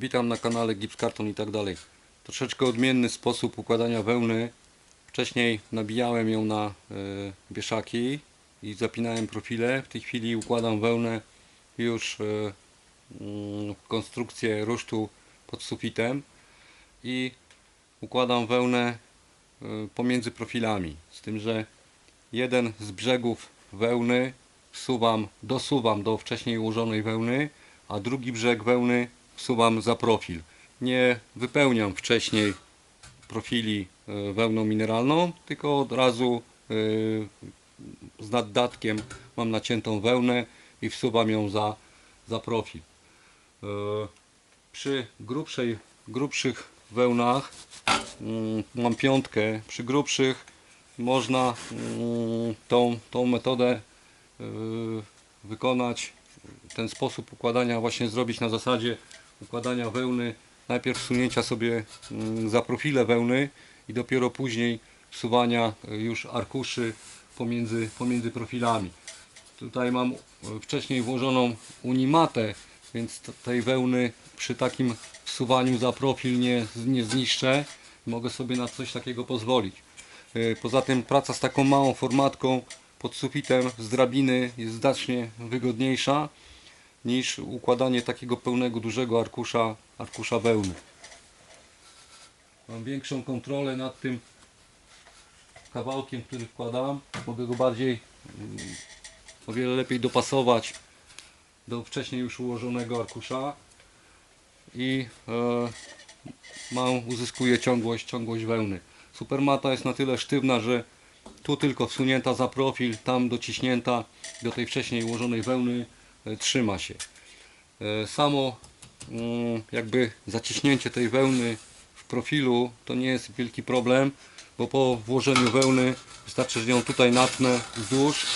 Witam na kanale Gips Karton i tak dalej. Troszeczkę odmienny sposób układania wełny. Wcześniej nabijałem ją na e, wieszaki i zapinałem profile. W tej chwili układam wełnę już e, mm, w konstrukcję rusztu pod sufitem i układam wełnę e, pomiędzy profilami. Z tym, że jeden z brzegów wełny wsuwam, dosuwam do wcześniej ułożonej wełny, a drugi brzeg wełny wsuwam za profil. Nie wypełniam wcześniej profili e, wełną mineralną, tylko od razu e, z naddatkiem mam naciętą wełnę i wsuwam ją za, za profil. E, Przy grubszej, grubszych wełnach mm, mam piątkę, przy grubszych można mm, tą, tą metodę wykonać, ten sposób układania właśnie zrobić na zasadzie układania wełny, najpierw wsunięcia sobie mm, za profile wełny i dopiero później wsuwania y, już arkuszy pomiędzy, pomiędzy profilami. Tutaj mam y, wcześniej włożoną unimatę, więc tej wełny przy takim wsuwaniu za profil nie, nie zniszczę. Mogę sobie na coś takiego pozwolić. Y, Poza tym praca z taką małą formatką pod sufitem z drabiny jest znacznie wygodniejsza niż układanie takiego pełnego, dużego arkusza, arkusza wełny. Mam większą kontrolę nad tym kawałkiem, który wkładam. Mogę go bardziej, mm, o wiele lepiej dopasować do wcześniej już ułożonego arkusza i e, mam, uzyskuję ciągłość, ciągłość wełny. Supermata jest na tyle sztywna, że tu tylko wsunięta za profil, tam dociśnięta do tej wcześniej ułożonej wełny trzyma się. E, Samo mm, jakby zaciśnięcie tej wełny w profilu to nie jest wielki problem, bo po włożeniu wełny wystarczy, że ją tutaj natnę wzdłuż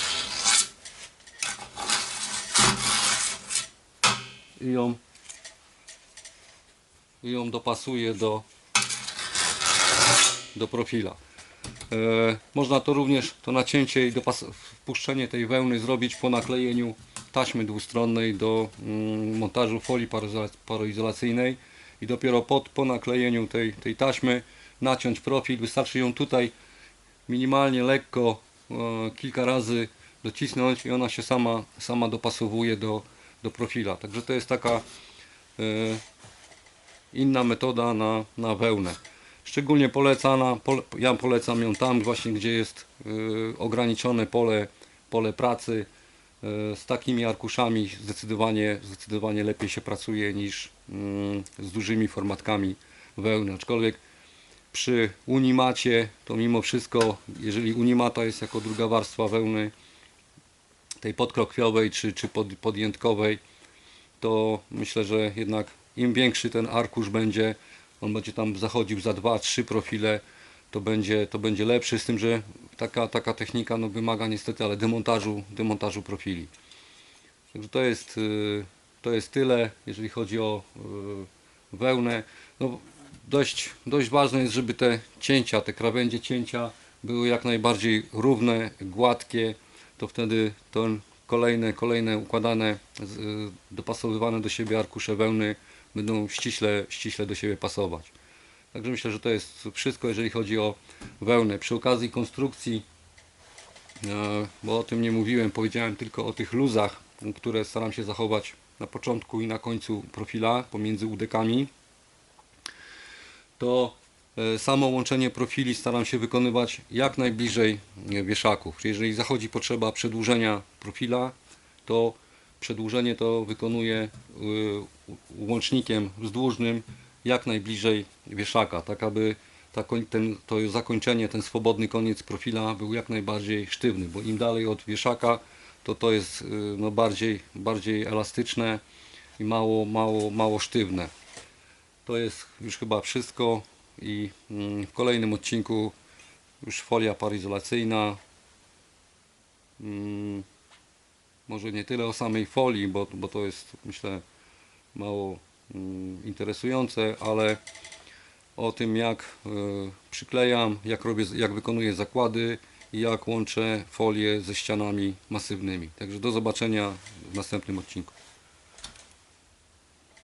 i ją i ją dopasuję do do profila. E, można to również, to nacięcie i wpuszczenie tej wełny zrobić po naklejeniu taśmy dwustronnej do mm, montażu folii paroizola- paroizolacyjnej i dopiero pod, po naklejeniu tej, tej taśmy naciąć profil. Wystarczy ją tutaj minimalnie lekko e, kilka razy docisnąć i ona się sama, sama dopasowuje do, do profila. Także to jest taka e, inna metoda na, na wełnę. Szczególnie polecana, pole, ja polecam ją tam właśnie, gdzie jest y, ograniczone pole, pole pracy. Y, z takimi arkuszami zdecydowanie, zdecydowanie lepiej się pracuje niż mm, z dużymi formatkami wełny. Aczkolwiek przy unimacie to mimo wszystko, jeżeli unimata jest jako druga warstwa wełny, tej podkrokwiowej czy, czy pod, podjętkowej, to myślę, że jednak im większy ten arkusz będzie, on będzie tam zachodził za dwa, trzy profile, to będzie, to będzie lepszy, z tym, że taka, taka technika no, wymaga niestety, ale demontażu, demontażu profili. Także to jest, y, to jest tyle, jeżeli chodzi o y, wełnę. No, dość, dość ważne jest, żeby te cięcia, te krawędzie cięcia były jak najbardziej równe, gładkie, to wtedy to kolejne, kolejne układane, y, dopasowywane do siebie arkusze wełny będą ściśle, ściśle do siebie pasować. Także myślę, że to jest wszystko, jeżeli chodzi o wełnę. Przy okazji konstrukcji, e, bo o tym nie mówiłem, powiedziałem tylko o tych luzach, które staram się zachować na początku i na końcu profila pomiędzy udekami. To e, samo łączenie profili staram się wykonywać jak najbliżej e, wieszaków. Czyli Jeżeli zachodzi potrzeba przedłużenia profila, to przedłużenie to wykonuję łącznikiem wzdłużnym jak najbliżej wieszaka, tak aby ta, ten, to zakończenie, ten swobodny koniec profila był jak najbardziej sztywny, bo im dalej od wieszaka, to to jest y, no, bardziej, bardziej elastyczne i mało, mało, mało sztywne. To jest już chyba wszystko i mm, w kolejnym odcinku już folia parizolacyjna. Mm, może nie tyle o samej folii, bo, bo to jest myślę mało interesujące, ale o tym jak y, przyklejam, jak robię, jak wykonuję zakłady i jak łączę folię ze ścianami masywnymi. Także do zobaczenia w następnym odcinku.